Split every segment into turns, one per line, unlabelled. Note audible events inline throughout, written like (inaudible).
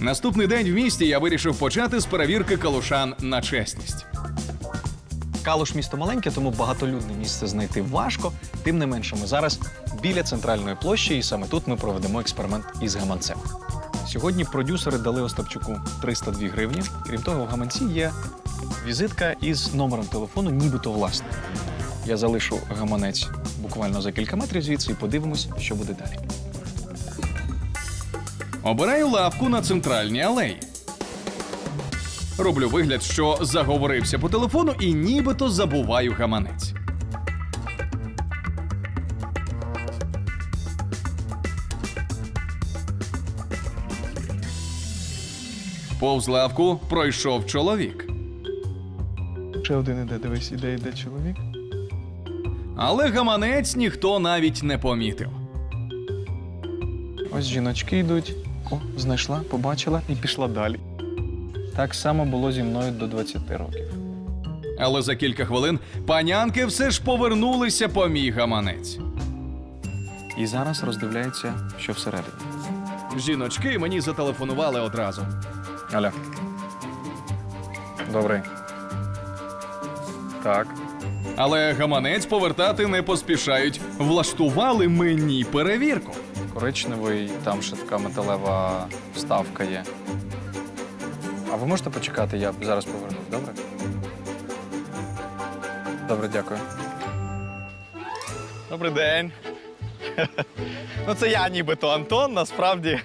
Наступний день в місті я вирішив почати з перевірки калушан на чесність.
Калуш місто маленьке, тому багатолюдне місце знайти важко. Тим не менше, ми зараз біля центральної площі, і саме тут ми проведемо експеримент із гаманцем. Сьогодні продюсери дали Остапчуку 302 гривні. Крім того, в гаманці є візитка із номером телефону, нібито власне. Я залишу гаманець буквально за кілька метрів звідси і подивимось, що буде далі.
Обираю лавку на центральній алеї. Роблю вигляд, що заговорився по телефону і нібито забуваю гаманець. Повз лавку пройшов чоловік.
Ще один іде, дивись, іде, іде чоловік.
Але гаманець ніхто навіть не помітив.
Ось жіночки йдуть. О, знайшла, побачила і пішла далі. Так само було зі мною до 20 років.
Але за кілька хвилин панянки все ж повернулися по мій гаманець.
І зараз роздивляється, що всередині.
Жіночки мені зателефонували одразу.
Аля. Добрий. Так.
Але гаманець повертати не поспішають. Влаштували мені перевірку.
Коричневий, там ще така металева вставка є. А ви можете почекати, я зараз повернусь, добре? Добре, дякую. Добрий день. (laughs) Ну, це я нібито Антон, насправді.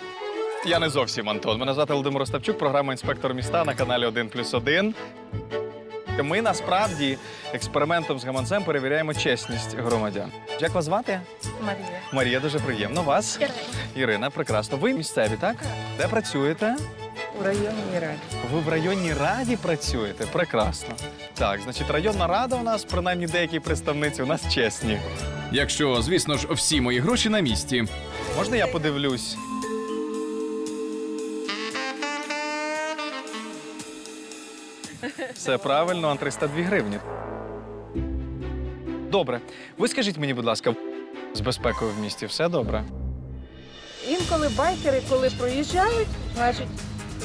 (laughs) Я не зовсім Антон. Мене звати Володимир Остапчук, програма інспектор міста на каналі 1 плюс 1. Ми насправді експериментом з гаманцем перевіряємо чесність громадян. Як вас звати?
Марія.
Марія, дуже приємно. Вас? Ірина, прекрасно. Ви місцеві, так? Де працюєте?
У районній раді.
Ви в районній раді працюєте? Прекрасно. Так, значить, районна рада у нас, принаймні деякі представниці, у нас чесні.
Якщо, звісно ж, всі мої гроші на місці.
Можна я подивлюсь? Все правильно, а 302 гривні. Добре. Ви скажіть мені, будь ласка, з безпекою в місті все добре?
Інколи байкери, коли проїжджають, значить,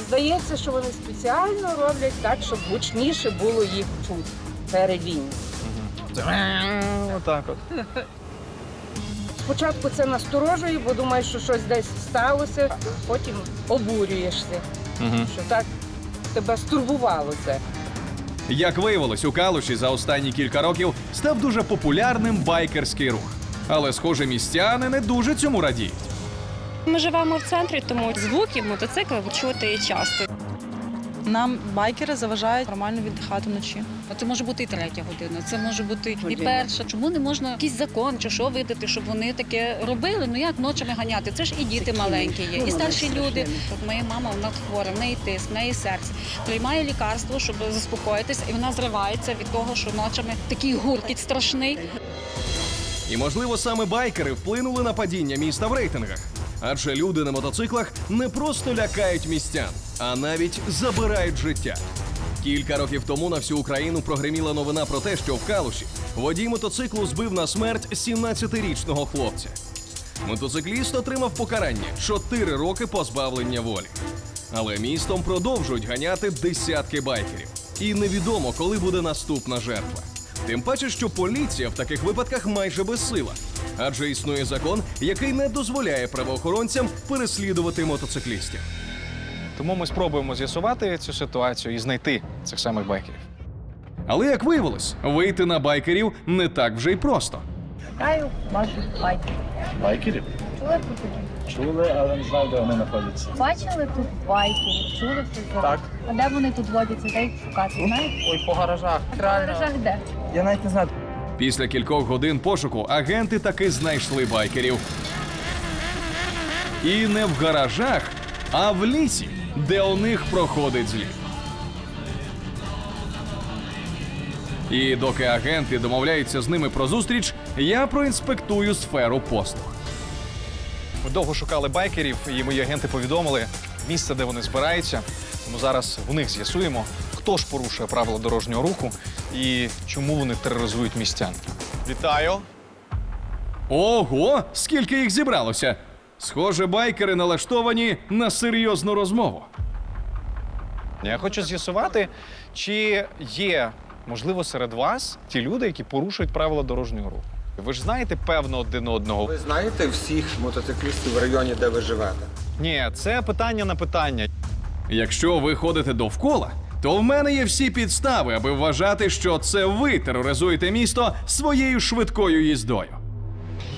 здається, що вони спеціально роблять так, щоб гучніше було їх чути перевінь.
Отак от.
Спочатку це насторожує, бо думаєш, що щось десь сталося, потім обурюєшся,
Угу.
що так тебе стурбувало це.
Як виявилось, у Калуші за останні кілька років став дуже популярним байкерський рух. Але, схоже, містяни не дуже цьому радіють.
Ми живемо в центрі, тому звуки мотоцикла чути часто.
Нам байкери заважають нормально віддихати вночі.
Це може бути і третя година, це може бути і перша. Чому не можна якийсь закон чи що видати, щоб вони таке робили? Ну як ночами ганяти? Це ж і діти маленькі є, і старші люди. От моя мама вона хвора, в неї тиск, в неї серце. Приймає лікарство, щоб заспокоїтися, і вона зривається від того, що ночами такий гуркіт страшний.
І, можливо, саме байкери вплинули на падіння міста в рейтингах. Адже люди на мотоциклах не просто лякають містян, а навіть забирають життя. Кілька років тому на всю Україну прогреміла новина про те, що в Калуші водій мотоциклу збив на смерть 17-річного хлопця. Мотоцикліст отримав покарання 4 роки позбавлення волі. Але містом продовжують ганяти десятки байкерів. І невідомо, коли буде наступна жертва. Тим паче, що поліція в таких випадках майже безсила, адже існує закон, який не дозволяє правоохоронцям переслідувати мотоциклістів.
Тому ми спробуємо з'ясувати цю ситуацію і знайти цих самих байкерів.
Але як виявилось, вийти на байкерів не так вже й просто.
Вітаю ваших байкерів.
Байкерів?
Чули про такі?
Чули, але не знаю, де вони знаходяться.
Бачили тут байкерів, чули за
Так.
А де вони тут водяться, де їх шукати? Знаєте?
Ой, по гаражах.
В гаражах де?
Я навіть не знаю.
Після кількох годин пошуку агенти таки знайшли байкерів. І не в гаражах, а в лісі, де у них проходить зліт. І доки агенти домовляються з ними про зустріч, я проінспектую сферу послуг.
Ми довго шукали байкерів, і мої агенти повідомили місце, де вони збираються. Тому зараз у них з'ясуємо, хто ж порушує правила дорожнього руху і чому вони тероризують містян. Вітаю!
Ого, скільки їх зібралося! Схоже, байкери налаштовані на серйозну розмову.
Я хочу з'ясувати, чи є, можливо, серед вас ті люди, які порушують правила дорожнього руху. Ви ж знаєте, певно, один одного.
Ви знаєте всіх мотоциклістів в районі, де ви живете?
Ні, це питання на питання.
Якщо ви ходите довкола, то в мене є всі підстави, аби вважати, що це ви тероризуєте місто своєю швидкою їздою.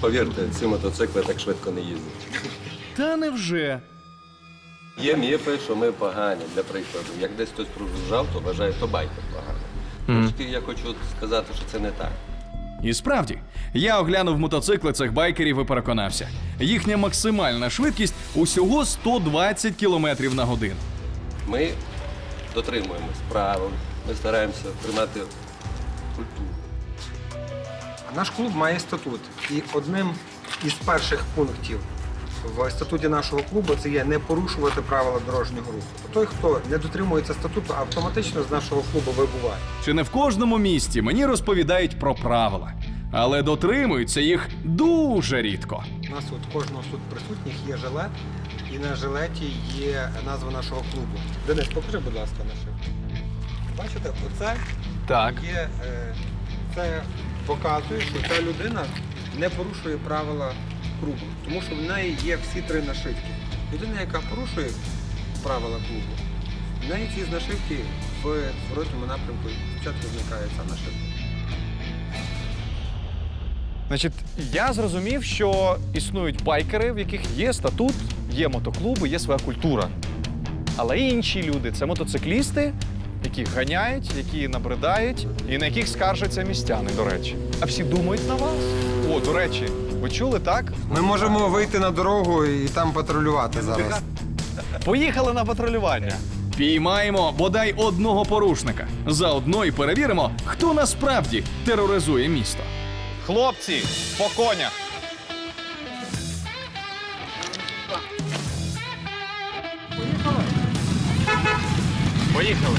Повірте, ці мотоцикли так швидко не їздять.
Та невже?
Є міфи, що ми погані, для прикладу. Як десь хтось проїжджав, то вважає, то байкер поганий. Трошки я хочу сказати, що це не так.
І справді, я оглянув мотоцикли цих байкерів і переконався. Їхня максимальна швидкість усього 120 км на годину.
Ми дотримуємось правил, ми стараємося тримати культуру.
Наш клуб має статут. І одним із перших пунктів в статуті нашого клубу це є не порушувати правила дорожнього руху. Той, хто не дотримується статуту, автоматично з нашого клубу вибуває.
Чи не в кожному місті мені розповідають про правила, але дотримуються їх дуже рідко.
У нас от кожного тут присутніх є жилет, і на жилеті є назва нашого клубу. Денис, покажи, будь ласка, наше. Бачите, оце
Так.
є, е, це показує, що ця людина не порушує правила клубу, тому що в неї є всі три нашивки. Людина, яка порушує правила клубу, в неї ці нашивки в зворотньому напрямку спочатку зникає ця нашивка.
Значить, я зрозумів, що існують байкери, в яких є статут, є мотоклуби, є своя культура. Але інші люди це мотоциклісти, які ганяють, які набридають і на яких скаржаться містяни, до речі. А всі думають на вас. О, до речі, ви чули так?
Ми можемо вийти на дорогу і там патрулювати зараз.
Поїхали на патрулювання.
Піймаємо бодай одного порушника. Заодно і перевіримо, хто насправді тероризує місто.
Хлопці, по конях. Поїхали.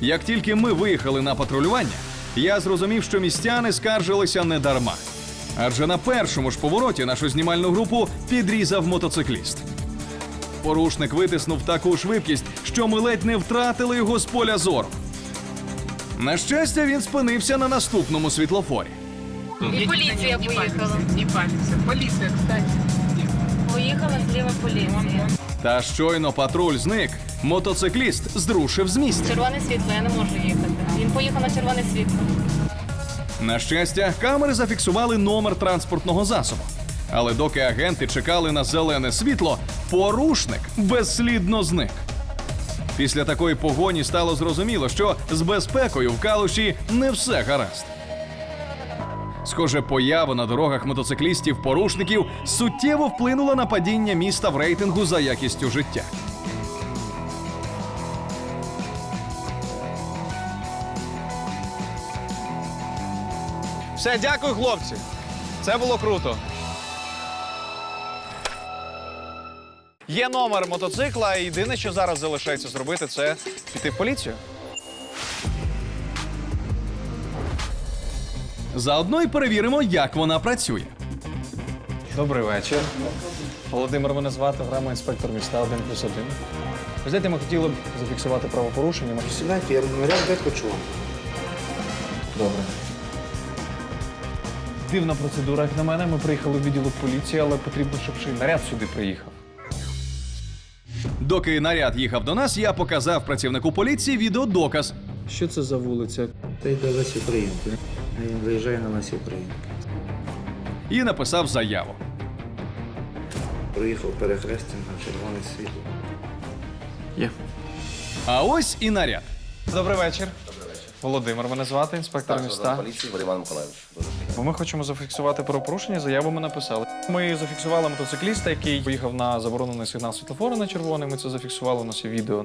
Як тільки ми виїхали на патрулювання, я зрозумів, що містяни скаржилися не дарма. Адже на першому ж повороті нашу знімальну групу підрізав мотоцикліст. Порушник витиснув таку швидкість, що ми ледь не втратили його з поля зору. На щастя, він спинився на наступному світлофорі.
І поліція поїхала. Поліція, кстати. Поїхала зліва поліція.
Та щойно патруль зник, мотоцикліст зрушив з місця.
Червоне світло, я не можу їхати. Він поїхав на червоне світло.
На щастя, камери зафіксували номер транспортного засобу. Але доки агенти чекали на зелене світло, порушник безслідно зник. Після такої погоні стало зрозуміло, що з безпекою в калуші не все гаразд. Схоже, поява на дорогах мотоциклістів-порушників суттєво вплинула на падіння міста в рейтингу за якістю життя.
Все, дякую, хлопці. Це було круто. Є номер мотоцикла, і єдине, що зараз залишається зробити, це піти в поліцію.
Заодно й перевіримо, як вона працює.
Добрий вечір. Володимир мене звати, грама інспектор міста 1 плюс 1. Ви знаєте, ми хотіли б зафіксувати правопорушення. Ми-
Сідайте, я наряд де хочу вам.
Добре. Дивна процедура, як на мене. Ми приїхали в відділок поліції, але потрібно, щоб ще й наряд сюди приїхав.
Доки наряд їхав до нас, я показав працівнику поліції відеодоказ.
Що це за вулиця?
Це йде Лесі Українки. Він виїжджає на Лесі Українки.
і написав заяву.
Проїхав перехрестя на червоне світло.
Є.
А ось і наряд.
Добрий вечір. Володимир мене звати, інспектор міста.
поліції Валерій Миколаївич.
Бо ми хочемо зафіксувати правопорушення, заяву ми написали. Ми зафіксували мотоцикліста, який поїхав на заборонений сигнал світлофора на червоний. Ми це зафіксували у нас є відео.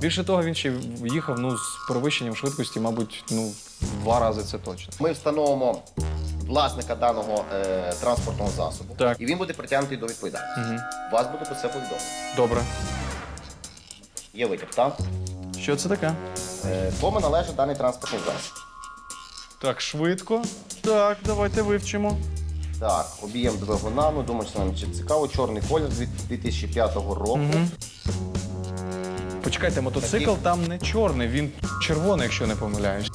Більше того, він ще їхав ну, з перевищенням швидкості, мабуть, ну, в два рази це точно.
Ми встановимо власника даного е, транспортного засобу,
Так.
і він буде притягнутий до відповідальності.
Угу.
Вас буде про це повідомлено.
Добре.
Є витяг, так?
Що це таке?
Е, Кому належить даний транспортний засіб?
Так, швидко. Так, давайте вивчимо.
Так, об'єм двигуна, ну думаю, що нам чи цікаво, чорний колір від 2005 року.
Угу. Почекайте, мотоцикл
Такий-
там не чорний, він червоний, якщо не помиляюсь.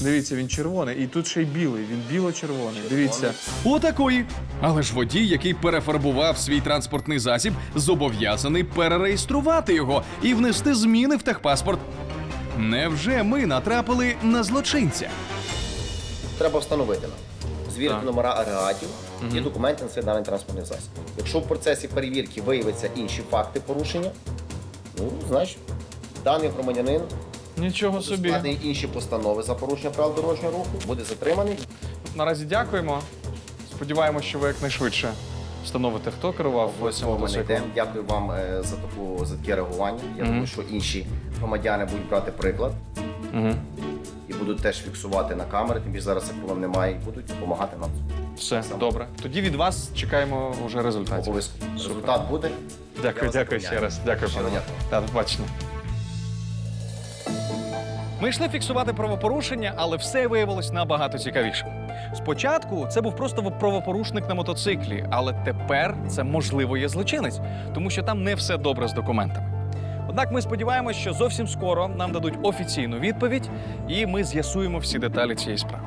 Дивіться, він червоний. І тут ще й білий. Він біло-червоний. Дивіться.
Отакої. Але ж водій, який перефарбував свій транспортний засіб, зобов'язаний перереєструвати його і внести зміни в техпаспорт. Невже ми натрапили на злочинця?
Треба встановити нам. Звірити
Так.
номера агрегатів і документи на цей даний транспортний засіб. Якщо в процесі перевірки виявиться інші факти порушення, ну, значить, даний громадянин
Нічого собі.
складені інші постанови за порушення правил дорожнього руху, буде затриманий.
Наразі дякуємо. Сподіваємося, що ви якнайшвидше встановите, хто керував цим
Обов'язково ми
мотоциклом.
Дякую вам е, за таку за таке реагування. Я
Мгм.
думаю, що інші громадяни будуть брати приклад
Угу.
Будуть теж фіксувати на камери, тим більше зараз цих немає, і будуть допомагати нам.
Все, добре. Тоді від вас чекаємо вже результатів.
Обов'язково. Результат буде.
Дякую,
вас
дякую ще раз. Дякую, пане. Та, до побачення. Ми йшли фіксувати правопорушення, але все виявилось набагато цікавішим. Спочатку це був просто правопорушник на мотоциклі, але тепер це можливо є злочинець, тому що там не все добре з документами. Однак ми сподіваємося, що зовсім скоро нам дадуть офіційну відповідь, і ми з'ясуємо всі деталі цієї справи.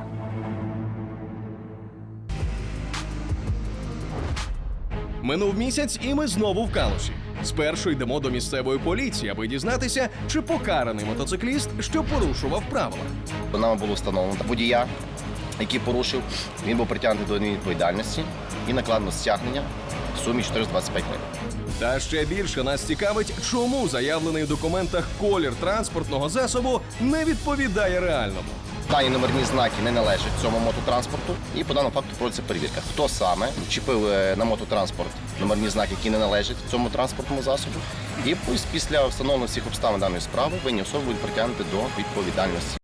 Минув місяць, і ми знову в калуші. Спершу йдемо до місцевої поліції, аби дізнатися, чи покараний мотоцикліст, що порушував правила.
Нами було встановлено водія, який порушив. Він був притягнутий до відповідальності і накладено стягнення в сумі 425 гривень.
Та ще більше нас цікавить, чому заявлений у документах колір транспортного засобу не відповідає реальному.
Дані номерні знаки не належать цьому мототранспорту, і по даному факту проводиться перевірка. Хто саме чіпив е, на мототранспорт номерні знаки, які не належать цьому транспортному засобу, і пусть після встановлення всіх обставин даної справи винні особи будуть притягнути до відповідальності.